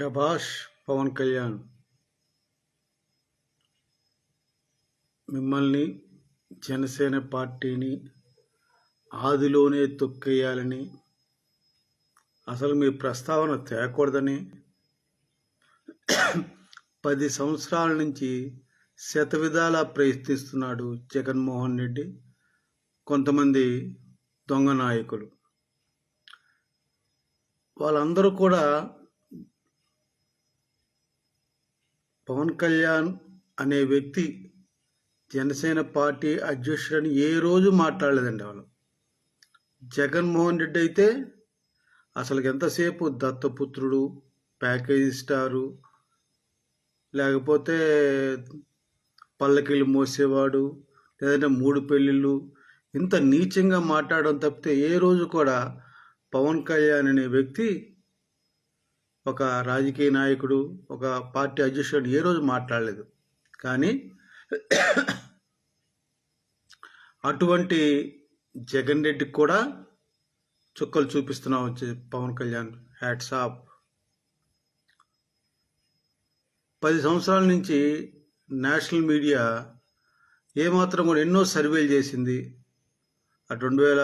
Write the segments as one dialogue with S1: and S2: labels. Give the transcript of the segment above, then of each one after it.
S1: శభాష్ పవన్ కళ్యాణ్. మిమ్మల్ని జనసేన పార్టీని ఆదిలోనే తొక్కేయాలని అసలు మీ ప్రస్తావన తేకూడదని పది సంవత్సరాల నుంచి శతవిధాలా ప్రయత్నిస్తున్నాడు జగన్మోహన్ రెడ్డి. కొంతమంది దొంగ నాయకులు. వాళ్ళందరూ కూడా పవన్ కళ్యాణ్ అనే వ్యక్తి జనసేన పార్టీ అధ్యక్షుడని ఏ రోజు మాట్లాడలేదండి వాళ్ళు. జగన్మోహన్ రెడ్డి అయితే అసలు ఎంతసేపు దత్తపుత్రుడు ప్యాకేజీ స్టారు లేకపోతే పల్లకిలు మోసేవాడు లేదంటే మూడు పెళ్ళిళ్ళు ఇంత నీచంగా మాట్లాడడం తప్పితే ఏ రోజు కూడా పవన్ కళ్యాణ్ అనే వ్యక్తి ఒక రాజకీయ నాయకుడు ఒక పార్టీ అధ్యక్షుడు ఏ రోజు మాట్లాడలేదు. కానీ అటువంటి జగన్ రెడ్డికి కూడా చుక్కలు చూపిస్తున్నాం వచ్చి పవన్ కళ్యాణ్ హ్యాట్స్ ఆఫ్. పది సంవత్సరాల నుంచి నేషనల్ మీడియా ఏమాత్రం కూడా ఎన్నో సర్వేలు చేసింది. అటు రెండు వేల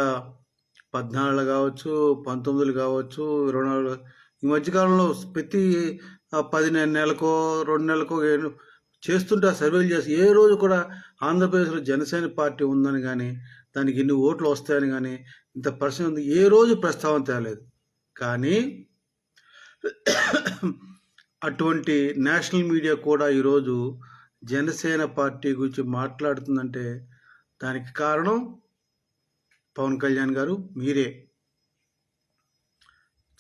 S1: పద్నాలుగు కావచ్చు పంతొమ్మిదిలు కావచ్చు ఇరవై నాలుగు ఈ మధ్యకాలంలో ప్రతి పది నెలకో రెండు నెలకో చేస్తుంటే ఆ సర్వేలు చేసి ఏ రోజు కూడా ఆంధ్రప్రదేశ్లో జనసేన పార్టీ ఉందని కానీ దానికి ఇన్ని ఓట్లు వస్తాయని కానీ ఇంత పర్సెంట్ ఉంది. ఏ రోజు ప్రస్తావన తేలేదు. కానీ అటువంటి నేషనల్ మీడియా కూడా ఈరోజు జనసేన పార్టీ గురించి మాట్లాడుతుందంటే దానికి కారణం పవన్ కళ్యాణ్ గారు మీరే.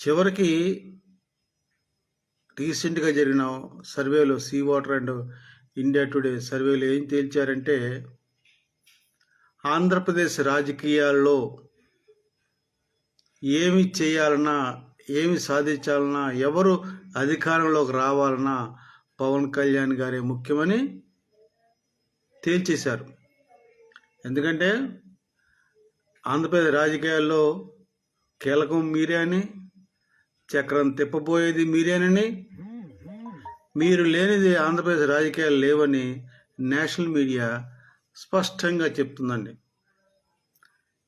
S1: చివరికి రీసెంట్గా జరిగిన సర్వేలో C voter and India today సర్వేలో ఏం తేల్చారంటే ఆంధ్రప్రదేశ్ రాజకీయాల్లో ఏమి చేయాలన్నా ఏమి సాధించాలన్నా ఎవరు అధికారంలోకి రావాలన్నా పవన్ కళ్యాణ్ గారే ముఖ్యమని తేల్చేశారు. ఎందుకంటే ఆంధ్రప్రదేశ్ రాజకీయాల్లో కీలకం మీరే అని చక్రం తిప్పబోయేది మీరేనని? మీరు లేనిది ఆంధ్రప్రదేశ్ రాజకీయాలు లేవని నేషనల్ మీడియా స్పష్టంగా చెప్తుందండి.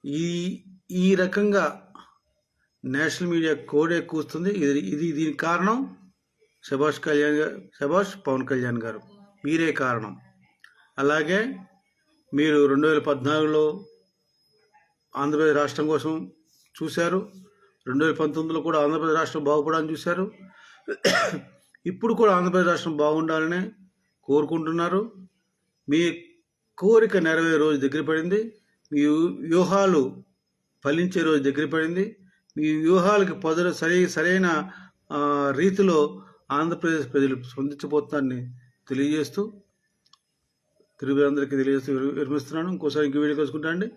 S1: ఈ ఈ రకంగా నేషనల్ మీడియా కోడే కూస్తుంది. ఇది ఇది దీనికి కారణం? సుభాష్ కళ్యాణ్ గారు సుభాష్ పవన్ కళ్యాణ్ గారు. మీరే కారణం. అలాగే మీరు రెండు వేల పద్నాలుగులో ఆంధ్రప్రదేశ్ రాష్ట్రం కోసం చూశారు. రెండు వేల పంతొమ్మిదిలో కూడా ఆంధ్రప్రదేశ్ రాష్ట్రం బాగుపడాలని చూశారు. ఇప్పుడు కూడా ఆంధ్రప్రదేశ్ రాష్ట్రం బాగుండాలని కోరుకుంటున్నారు. మీ కోరిక నెరవేరే రోజు దగ్గర పడింది. మీ వ్యూహాలు ఫలించే రోజు దగ్గర పడింది. మీ వ్యూహాలకి పదులు సరి సరైన రీతిలో ఆంధ్రప్రదేశ్ ప్రజలు స్పందించబోతున్నారని తెలియజేస్తూ తెలుగు అందరికీ తెలియజేస్తూ విరమిస్తున్నాను. ఇంకోసారి ఇంక వీడియో కలుసుకుంటా అండి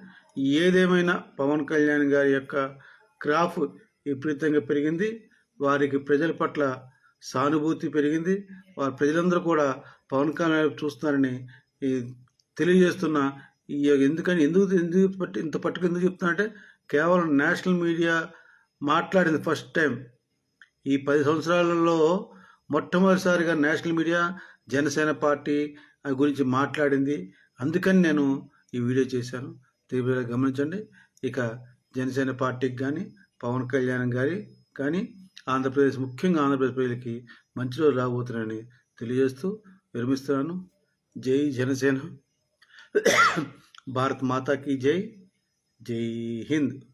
S1: ఏదేమైనా పవన్ కళ్యాణ్ గారి యొక్క క్రాఫ్ విపరీతంగా పెరిగింది. వారికి ప్రజల పట్ల సానుభూతి పెరిగింది. వారి ప్రజలందరూ కూడా పవన్ కళ్యాణ్ చూస్తున్నారని ఈ తెలియజేస్తున్న ఈ ఎందుకని ఎందుకు ఎందుకు పట్టి ఇంత పట్టుకు ఎందుకు చెప్తున్నా అంటే కేవలం నేషనల్ మీడియా మాట్లాడింది ఫస్ట్ టైం. ఈ పది సంవత్సరాలలో మొట్టమొదటిసారిగా నేషనల్ మీడియా జనసేన పార్టీ గురించి మాట్లాడింది. అందుకని నేను ఈ వీడియో చేశాను. తీవ్రంగా గమనించండి. ఇక జనసేన పార్టీకి కానీ పవన్ కళ్యాణ్ గారి కానీ ఆంధ్రప్రదేశ్ ముఖ్యంగా ఆంధ్రప్రదేశ్ ప్రజలకి మంచి రోజు రాబోతున్నాయని తెలియజేస్తూ విరమిస్తున్నాను. జై జనసేన. భారత్ మాతాకి జై. జై హింద్.